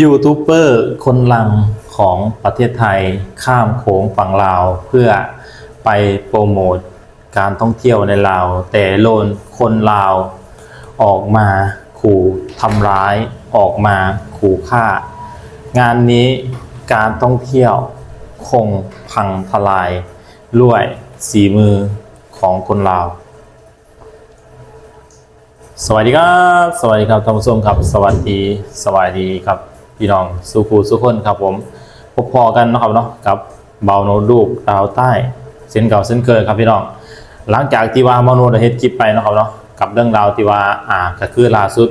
ยูทูบเบอร์คนลังของประเทศไทยข้ามโขงฝั่งลาว เพื่อไปโปรโมทการท่องเที่ยวในลาว แต่โลนคนลาว ออกมาขู่ทำร้ายออกมาขู่ฆ่า งานนี้การท่องเที่ยวคงพังทลายด้วยสีมือของคนลาวสวัสดีครับ สวัสดีครับท่านผู้ชมครับ สวัสดี สวัสดีครับ พี่น้องสุขูสุขคนครับผมพบพอกันนะครับเนาะกับเบาโนลูกดาวใต้เส้นเก่าเส้นเคยครับพี่น้องหลังจากที่ว่าเบาโนดเฮ็ดคลิปไปนะครับเนาะกับเรื่องราวที่ว่าอ่าก็คือล่าสุด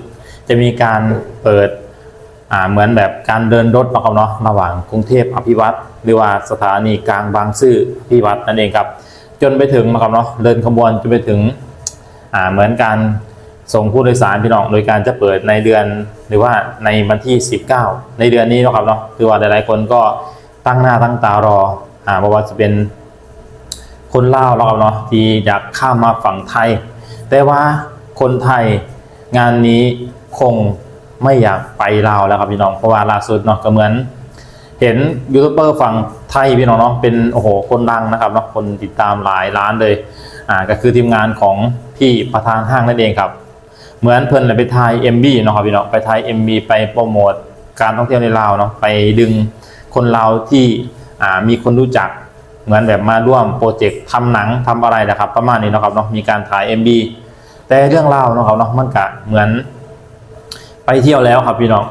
จะมีการเปิดอ่าเหมือนแบบการเดินรถนะครับเนาะระหว่างกรุงเทพอภิวัตรหรือว่าสถานีกลางบางซื่ออภิวัตรนั่นเองครับ จนไปถึงนะครับเนาะเดินขบวนจนไปถึงอ่าเหมือนการ ส่งผู้โดยสารพี่น้องโดยการจะเปิดในเดือนหรือว่าในวันที่ 19 ในเดือนนี้นะครับเนาะคือว่าหลายๆคนก็ตั้งหน้าตั้งตารออ่าเพราะว่าจะเป็นคนลาวนะครับเนาะที่อยากข้ามมาฝั่งไทย แต่ว่าคนไทยงานนี้คงไม่อยากไปลาวแล้วครับพี่น้องเพราะว่าล่าสุดเนาะก็เหมือน เห็นยูทูบเบอร์ฝั่งไทยพี่น้องเนาะเป็นโอ้โหคนดังนะครับเนาะคนติดตามหลายล้านเลยอ่าก็คือทีมงานของพี่ประธานห้างนั่นเองครับ เหมือนเพิ่นเลยไปถ่าย MB เนาะครับพี่น้องไปถ่าย MB ไปโปรโมทการท่องเที่ยวในลาวเนาะไปดึงคนลาวที่อ่ามีคนรู้จักเหมือนแบบมาร่วมโปรเจกต์ทำหนังทำอะไรนะครับ ประมาณนี้นะครับเนาะมีการถ่าย MB แต่เรื่องราวเนาะครับเนาะมันก็เหมือน ไปเที่ยวแล้วครับพี่น้อง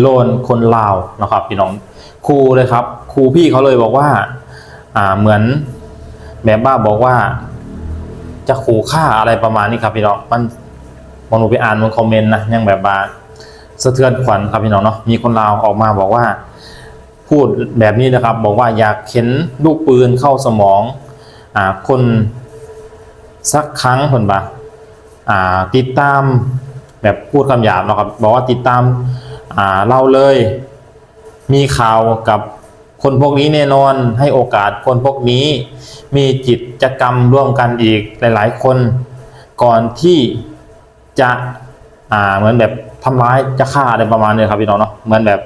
โลนคนลาวนะครับ พี่น้องครูเลยครับครูพี่เขาเลยบอกว่า อ่าเหมือนแบบบ้าบอกว่า จะขู่ฆ่าอะไรประมาณนี้ครับพี่น้องมัน มองหนูไปอ่านมันคอมเมนต์นะยังแบบว่าสะเทือนขวัญครับพี่น้องเนาะมีคนลาวออกมาบอกว่า พูดแบบนี้นะครับ บอกว่าอยากเข็นลูกปืนเข้าสมองอ่าคนสักครั้งคนบะอ่าติดตามแบบพูดคำหยาบเนาะครับบอกว่าติดตามอ่าเราเลย มีข่าวกับคนพวกนี้แน่นอนให้โอกาสคนพวกนี้มีจิตกรรมร่วมกันอีกหลาย ๆ คนก่อนที่ จะอ่าเหมือนแบบทำร้ายจะฆ่าอะไรประมาณนี้ครับพี่น้องเนาะเหมือนแบบ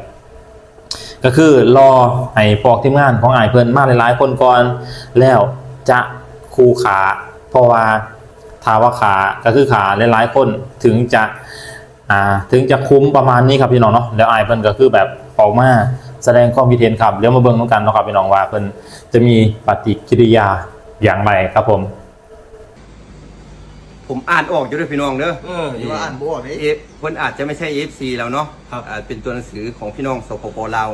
ก็คือรอให้พวกทีมงานของไอายเพิ่อนมาหลายๆคนก่อนแล้วจะคูขาเพราะว่าถาว่าขาก็คือขาหลายๆคนถึงจะอ่าถึงจะคุ้มประมาณนี้ครับพี่น้องเนาะแล้วไอายเพิ่อนก็คือแบบออกมาแสดงความคิดเห็นครับเดี๋ยวมาเบิ่งน้องกันนะครับพี่น้องว่าเพิ่อนจะมีปฏิกิริยาอย่างไรครับผม ผมอ่านออกอยู่ด้วยพี่น้องเด้อเอออย่าว่าอ่านบ่ออกเลยเอฟคนอาจจะไม่ใช่ FC เราเนาะครับอาจเป็นตัวหนังสือของพี่น้องสปปลาว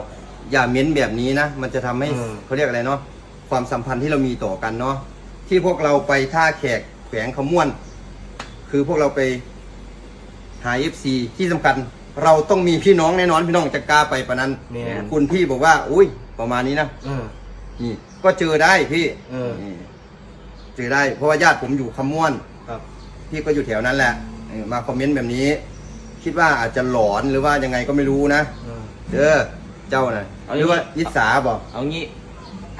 อย่าเม้นแบบนี้นะ มันจะทำให้เออ เขาเรียกอะไรเนาะความสัมพันธ์ที่เรามีต่อกันเนาะที่พวกเราไปท่าแขกแขวงขม่วน คือพวกเราไปหา FC ที่สำคัญ เราต้องมีพี่น้องแน่นอนพี่น้องจะกล้าไปปะนั้นแม่น คุณพี่บอกว่า อุ้ยประมาณนี้นะ เออ นี่ก็เจอได้พี่เออ นี่เจอได้เพราะว่าญาติผมอยู่ขม่วนครับ พี่ก็อยู่แถวนั้นแหละเออมาคอมเมนต์แบบนี้ คิดว่าอาจจะหลอนหรือว่ายังไงก็ไม่รู้นะเออเด้อเจ้านะเอาหรือว่าอย่างนี้ยิสาบอก เอางี้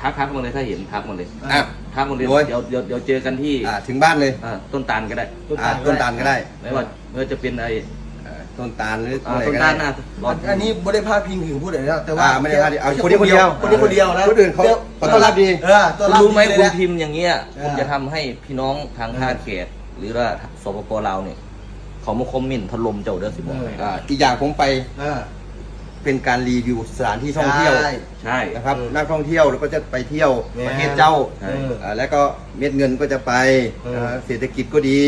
ทักทักมาเลยถ้าเห็นทักมาเลยอะทักมาเลยโอ้ย เดี๋ยวเดี๋ยวเดี๋ยวเจอกันที่อ่าถึงบ้านเลยอ่าต้นตาลก็ได้ อ่าต้นตาลก็ได้ไม่ว่าไม่ว่าจะเป็นไอ้อ่าต้นตาลหรืออ่าอะไรต้นก็ตาได้ลน่ะรออันนี้ไม่ได้พาดพิงถึงผู้ใดนะแต่ว่าอ่าไม่ได้พาดพิงเอาคนนี้คนเดียวคนนี้คนเดียวนะคนอื่นเขาดี๋ยวเขาต้อนรับดี เออต้อนรับรู้ไหมดีคุณเลยนะ พิมพ์อย่างเงี้ยเออคุณจะทำให้พี่น้องทางท่าเขต หรือว่าสปปลาวเนี่ยเขามาคอมเมนต์ถล่มเจ้าเด้อสิบอกให้อ่าอีกอย่างผมไปเออ เป็นการรีวิวสถานที่ท่องเที่ยวใช่ใช่นะครับเออนักท่องเที่ยวแล้วก็จะไปเที่ยวแม่ ประเทศเจ้าใช่เอออ่าแล้วก็เม็ดเงินก็จะไปเออนะเศรษฐกิจก็ดี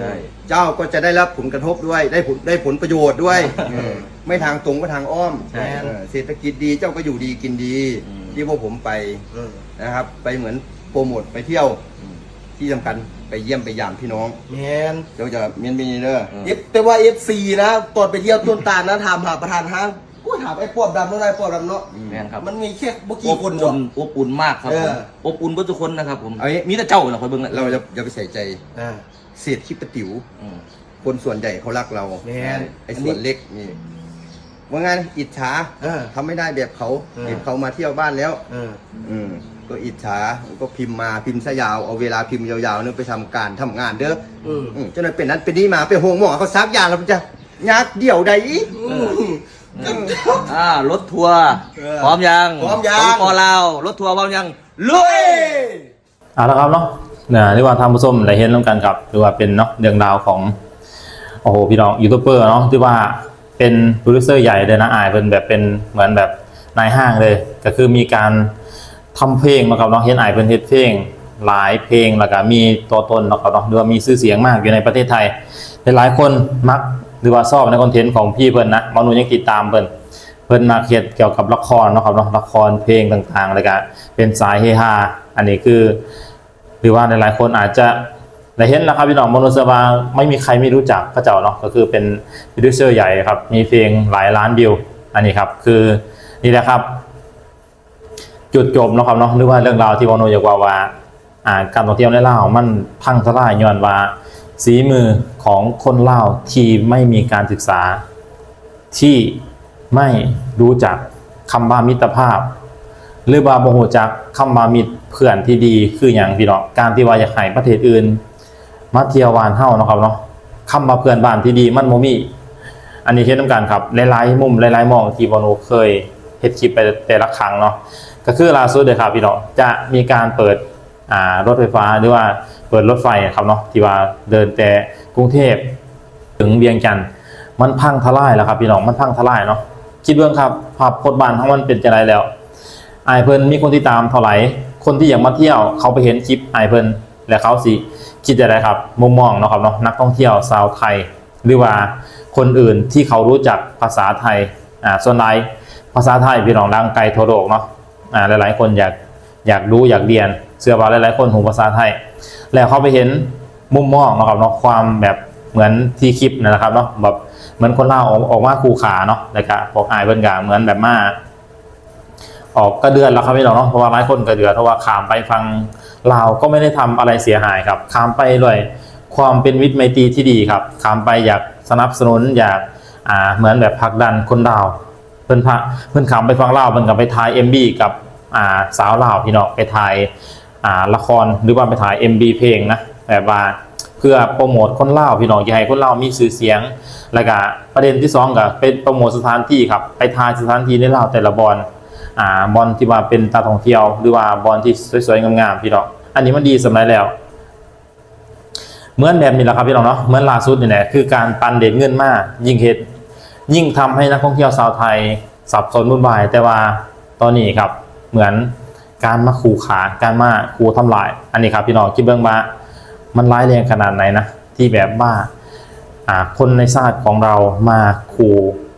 ใช่ เจ้าก็จะได้รับผลกระทบด้วยได้ผลได้ผลประโยชน์ด้วย เออ ไม่ทางตรงก็ทางอ้อมใช่เออเศรษฐกิจดีเจ้าก็อยู่ดีกินดี อืม ที่พวกผมไปเออ นะครับ ไปเหมือนโปรโมทไปเที่ยว อืม ที่สำคัญไปเยี่ยมไปยามพี่น้อง แมนเดี๋ยวจะเมียนมีเด้อเออเอฟแต่ว่า FC นะตอนไปเที่ยวต้นตาลนะถามหาประธานห้างกูถามไอ้ปอบดำเท่าไรปอบดำเนาะแม่นครับ มันมีแค่บุอกี่บคนอุ่เนาะ นอบอุ่นมากครับเอผอ มอบอุ่นเพื่อทุกคนนะครับผมเอางี้ มีแต่เจ้าเหรอคอยเบิ่งนะเราจะอย่าไปใส่ใจอ่า เศษขี้ประติ๋ว อืม คนส่วนใหญ่เขารักเราแม่นไอ้ส่วนเล็กนี่ว่าไงอิจฉาเออทำไม่ได้แบบเขาเออ เห็นเขามาเที่ยวบ้านแล้ว เออ อืม ก็อิจฉาก็พิมพ์มาพิมพ์ซะยาวเอาเวลาพิมพ์ยาวๆนึงไปทำการทำงานเด้ออืมอืมเจ้าหน้าเป็นนั้นเป็นนี่มาไปโฮงหมอเขาซักยาแล้วมันจะยักเดี่ยวใดอีกอืมอ่ารถทัวร์เออพร้อมยังพร้อมยังสปปลาวรถทัวร์พร้อมยังลุย เอาละครับเนาะเนี่ยเรียกว่าทำผู้ชมได้เห็นร่วมกันครับหรือว่าเป็นเนาะเรื่องราวของโอ้โหพี่น้องยูทูบเบอร์เนาะที่ว่าเป็นโปรดิวเซอร์ใหญ่เลยนะอายเป็นแบบเป็นเหมือนแบบนายห้างเลย ก็คือมีการ ทำเพลงนะครับเนาะเห็นอายเป็นเฮ็ดเพลงหลายเพลงแล้วก็มีตัวตนนะครับเนาะหรือว่ามีชื่อเสียงมากอยู่ในประเทศไทย หลายคนมักหรือว่าชอบในคอนเทนต์ของพี่เพิ่นนะมนุษย์ยังติดตามเพิ่นเพิ่นมาเขียนเกี่ยวกับละครนะครับเนาะละครเพลงต่างๆเลยก็เป็นสายเฮฮาอันนี้คือ หรือว่าหลายๆคนอาจจะได้เห็นแล้วครับพี่น้องมโนสบาไม่มีใครไม่รู้จักพระเจ้าเนาะก็คือเป็นโปรดิวเซอร์ใหญ่ครับมีเพลงหลายล้านวิวอันนี้ครับคือนี่แหละครับ จุดจบเนาะครับเนาะหรือว่าเรื่องราวที่วโนอยากว่าว่าอ่าการท่องเที่ยวในลาวมันพังทลายย้อนว่าสีมือของคนลาวที่ไม่มีการศึกษา ที่ไม่รู้จักคำว่ามิตรภาพ หรือว่าโมโหจักคำว่ามิตรเพื่อนที่ดีคืออย่างพี่น้องการที่ว่าอยากให้ประเทศอื่น มาเที่ยววานเฮานะครับเนาะคำว่าเพื่อนบ้านที่ดีมันโมมีอันนี้เช่นกันครับหลายๆมุมหลายๆมองที่บอนูเคย เฮ็ดคลิปไปแต่ละครั้งเนาะก็คือล่าสุดเลยครับพี่น้องจะมีการเปิดอ่ารถไฟฟ้าหรือว่าเปิดรถไฟครับเนาะที่ว่าเดินแต่กรุงเทพถึงเวียงจันทร์มันพังทลายแล้วครับพี่น้องมันพังทลายเนาะคิดเบื้องครับภาพโคตรบ้านของมันเป็นจะไรแล้วไอายเพิ่นมีคนที่ตามเท่าไหร่คนที่อยากมาเที่ยวเขาไปเห็นคลิปไอายเพิ่นและเขาสิคิดจะไรครับมุมมองเนาะครับเนาะนักท่องเที่ยวชาวไทย หรือว่าคนอื่นที่เขารู้จักภาษาไทยอ่าส่วนใหญ่ ภาษาไทยพี่น้องดังไกลทั่วโลกเนาะอ่าหลายๆ คนอยากอยากรู้อยากเรียนเสื้อว่าหลายๆ คนหูภาษาไทย แล้วเขาไปเห็นมุมมองนะครับเนาะความแบบเหมือนที่คลิปนะครับเนาะแบบเหมือนคนเล่าออกออกมาคูขาเนาะแล้วก็พวกอายเบิ่นกาเหมือนแบบมาออกก็เดือนแล้วครับพี่น้องเนาะเพราะว่าหลายคนก็เดือนเพราะว่าขามไปฟังลาวก็ไม่ได้ทำอะไรเสียหายครับขามไปเลยความเป็นมิตไมตรีที่ดีครับขามไปอยากสนับสนุนอยากอ่าเหมือนแบบผลักดันคนลาว เพิ่นพะเพิ่นขามไปฟังเล่าเพิ่นกับไปถ่าย MB กับอ่าสาวเล่าพี่น้องไปถ่ายอ่าละครหรือว่าไปถ่าย MB เพลงนะแบบว่าเพื่อโปรโมทคนเล่าพี่น้องอยากให้คนเล่ามีชื่อเสียง แล้วก็ประเด็นที่สองก็เป็นโปรโมทสถานที่ครับไปถ่ายสถานที่ในเล่าแต่ละบอลอ่าบอลที่ว่าเป็นตาท่องเที่ยว หรือว่าบอลที่สวยๆงามๆพี่น้องอันนี้มันดีสำหรับแล้วเหมือนแบบนี้แหละครับพี่น้องเนาะเหมือนล่าสุดนี่แหละคือการปันเด็ดเงินมากยิ่งเฮ็ด ยิ่งทำให้นักท่องเที่ยวชาวไทยสับสนวุ่นวาย แต่ว่าตอนนี้ครับเหมือนการมาขู่ขาการมาขู่ทำลาย อันนี้ครับพี่น้องคิดเบื้องว่ามันร้ายแรงขนาดไหนนะที่แบบว่าคนในชาติของเรามาขู่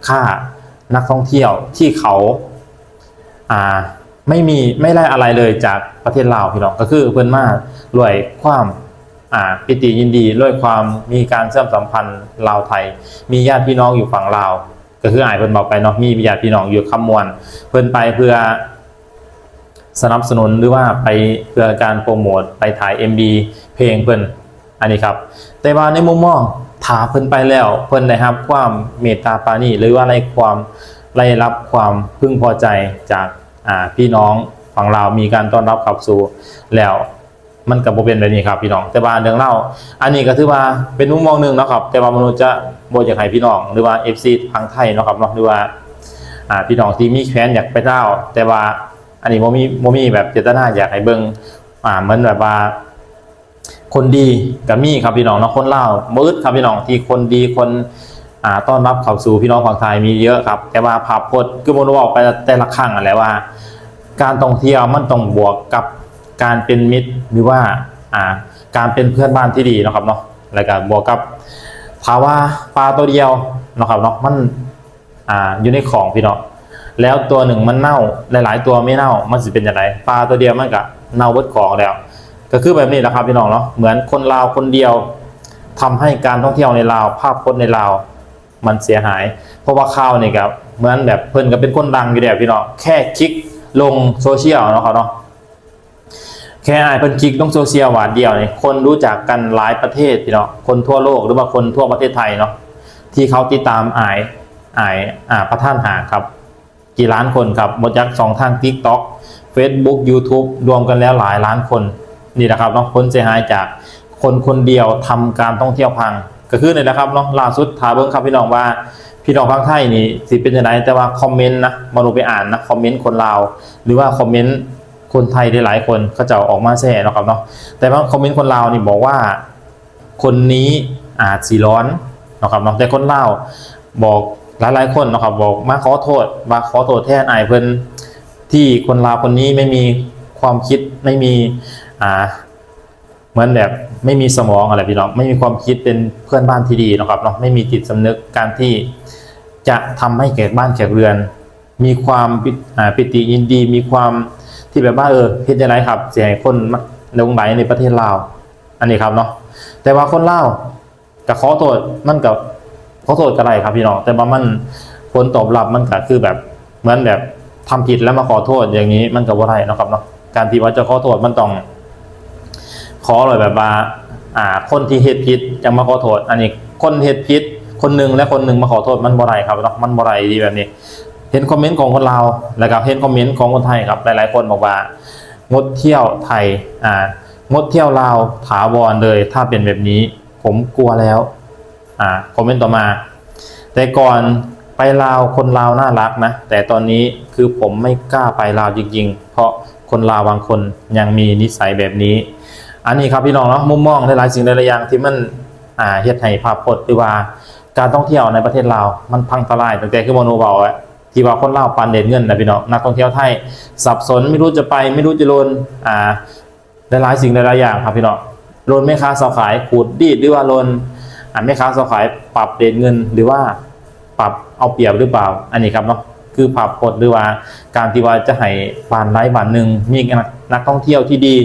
ฆ่านักท่องเที่ยวที่เขาอ่าไม่มีไม่ได้อะไรเลยจากประเทศลาวพี่น้องก็คือเพื่อนมาด้วยความ ปิติยินดีด้วยความมีการเชื่อมสัมพันธ์ลาวไทย มีญาติพี่น้องอยู่ฝั่งลาว ก็คืออายเพิ่นบอกไปเนาะมีญาติพี่น้องอยู่คำมวลเพิ่นไปเพื่อสนับสนุนหรือว่าไปเพื่อการโปรโมทไปถ่าย MB เพลงเพิ่นอันนี้ครับ แต่ว่าในมุมมองถาเพิ่นไปแล้ว เพิ่นได้รับความเมตตาปาณีหรือว่าอะไรความได้รับความพึงพอใจจากพี่น้องฝั่งเราวมีการต้อนรับขับสู่แล้ว มันกับโบเป็นแบบนี้ครับพี่น้อง แต่ว่าเรื่องเล่าอันนี้ก็ถือว่าเป็นมุมมองหนึ่งนะครับ แต่ว่ามนุษย์จะโบอยากให้พี่น้อง หรือว่า FC ทางไทยนะครับเนาะหรือว่าอ่าพี่น้องที่มีแค้นอยากไปเล่าแต่ว่าอันนี้โมมีโมมีแบบเจตนาอยากให้เบิ่งอ่าเหมือนแบบว่า คนดีกับมี่ครับพี่น้องเนาะคนเล่ามืดครับพี่น้องที่คนดีคนอ่าต้อนรับเข้าสู่พี่น้องฝั่งไทยมีเยอะครับ แต่ว่าภาพพจน์คือโมโนบอกไปแต่ละครั้งอะไรว่า การท่องเที่ยวมันต้องบวกกับ การเป็นมิตรหรือว่าอ่าการเป็นเพื่อนบ้านที่ดีนะครับเนาะแล้วก็บวกกับภาวะปลาตัวเดียวนะครับเนาะมันอ่าอยู่ในของพี่เน้องแล้วตัวหนึ่งมันเน่าหลายๆ ตัวไม่เน่ามันสิเป็นยังไงปลาตัวเดียวมันก็เน่าเบิดของแล้ว ก็คือแบบนี้แหละครับพี่น้องเนาะเหมือนคนลาวคนเดียวทำให้การท่องเที่ยวในลาวภาพพจน์ในลาวมันเสียหาย เพราะว่าข่าวนี่ครับเหมือนแบบเพิ่นก็เป็นคนดังอยู่แล้วพี่น้องแค่คลิกลงโซเชียลเนาะเขาเนาะ แค่อายเพิ่นคลิกลงโซเชียลหวาดเดียวเนี่ยคนรู้จักกันหลายประเทศพี่น้องคนทั่วโลกหรือว่าคนทั่วประเทศไทยเนาะที่เขาติดตามอายอายอ่าประท่านหาครับ กี่ล้านคนครับหมดยักษ์สองทาง TikTok Facebook YouTube รวมกันแล้วหลายล้านคนนี่แหละครับเนาะผลเสียหายจากคนคนเดียวทำการท่องเที่ยวพัง ก็คือนี่แหละครับเนาะล่าสุดถาเบิ้งครับพี่น้องว่าพี่น้องฟังไทยนี่สิเป็นยังไงแต่ว่าคอมเมนต์นะมาลงไปอ่านนะคอมเมนต์คนลาวหรือว่าคอมเมนต์ คนไทยได้หลายคนเขาจะออกมาแซ่เนาะครับเนาะแต่ว่าคอมเมนต์คนลาวนี่บอกว่า คนนี้อาจสีร้อนเนาะครับเนาะแต่คนลาวบอกหลายๆคนเนาะครับบอกมาขอโทษมาขอโทษแทนไอเพิ่นที่คนลาวคนนี้ไม่มีความคิดไม่มีอ่าเหมือนแบบไม่มีสมองอะไรพี่น้องไม่มีความคิดเป็นเพื่อนบ้านที่ดีนะครับเนาะไม่มีจิตสำนึกการที่จะทำให้แขกบ้านแขกเรือน มีความปิอ่าปิติยินดี มีความ ที่แบบว่าเออเฮ็ดยังไงครับเสียให้คนมาหลงไหลในประเทศลาว อันนี้ครับเนาะแต่ว่าคนลาวก็ขอโทษมันกับขอโทษก็ได้ครับพี่น้องแต่ว่ามันผลตอบรับมันก็คือแบบเหมือนแบบทำผิดแล้วมาขอโทษอย่างนี้มันก็บ่าได้เนะครับเนาะการที่ว่าจะขอโทษมันต้องขอเลยแบบว่าอ่า คนที่เฮ็ดผิดยังมาขอโทษ อันนี้คนเฮ็ดผิดคนหนึ่งและคนหนึ่งมาขอโทษมันบ่ได้ครับเนาะมันบ่ได้ดีแบบนี้ ห็นคอมเมนต์ของคนลาวแล้วก็เห็นคอมเมนต์ของคนไทยครับหลายๆ คนบอกว่างดเที่ยวไทยอ่างดเที่ยวลาวถาวรเลย ถ้าเป็นแบบนี้ ผมกลัวแล้วอ่าคอมเมนต์ต่อมา แต่ก่อนไปลาวคนลาวน่ารักนะ แต่ตอนนี้คือผมไม่กล้าไปลาวจริง ๆ เพราะคนลาวบางคนยังมีนิสัยแบบนี้ อันนี้ครับพี่น้องเนาะมุมมองหลายๆสิ่งหลายๆอย่างที่มันอ่าเฮ็ดให้ภาพพจน์หรือว่าการท่องเที่ยวในประเทศลาวมันพังทลายตั้งแต่คือโมโนเบาอะ ที่ว่าคนเล่าปานเด่นเงินนะพี่น้องนักท่องเที่ยวไทย สับสนไม่รู้จะไปไม่รู้จะโลนอ่าหลายๆสิ่งหลายๆอย่างครับพี่น้องโลนแม่ค้าสาวขายขูดดีดหรือว่าโลนอ่าแม่ค้าสาวขายปรับเด่นเงินหรือว่าปรับเอาเปรียบหรือเปล่า อันนี้ครับเนาะคือภาพพจน์หรือว่าการที่ว่าจะให้บานไร้บานหนึ่งมีนักท่องเที่ยวที่ดี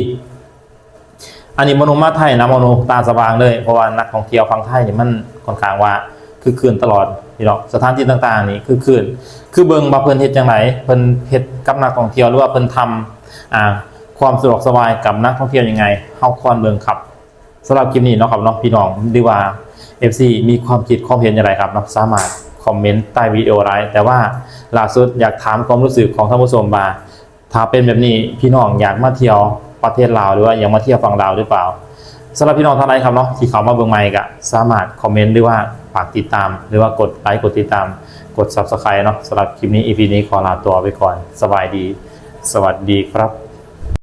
อันนี้มโนมาไทยนะมโนตาสว่างเลยเพราะว่านักท่องเที่ยวฟังไทยนี่มันค่อนข้างว่าคือคืนตลอด พี่น้องสถานที่ต่างๆ นี่คือคืนคือเบิงมาเพิ่นเฮ็ดจังไดเพิ่นเฮ็ดกับนักท่องเที่ยวหรือว่าเพิ่นทำอ่าความสะดวกสบายกับนักท่องเที่ยวยังไงเฮาควรเบิงครับสำหรับคลิปนี้เนาะครับเนาะพี่น้องดีว่า FC มีความคิดความเห็นอย่างไรครับเนาะสามารถคอมเมนต์ใต้วิดีโอได้แต่ว่าล่าสุดอยากถามความรู้สึกของท่านผู้ชมว่าถ้าเป็นแบบนี้พี่น้องอยากมาเที่ยวประเทศลาวหรือว่าอยากมาเที่ยวฝั่งลาวหรือเปล่า สำหรับพี่น้องท่านใดครับเนาะที่เขามาเบิ่งใหม่ก็สามารถคอมเมนต์หรือว่าฝากติดตาม หรือว่ากดไลค์กดติดตาม กด Subscribe เนาะสำหรับคลิปนี้ EP นี้ขอลาตัวไปก่อน สบายดี สวัสดีครับ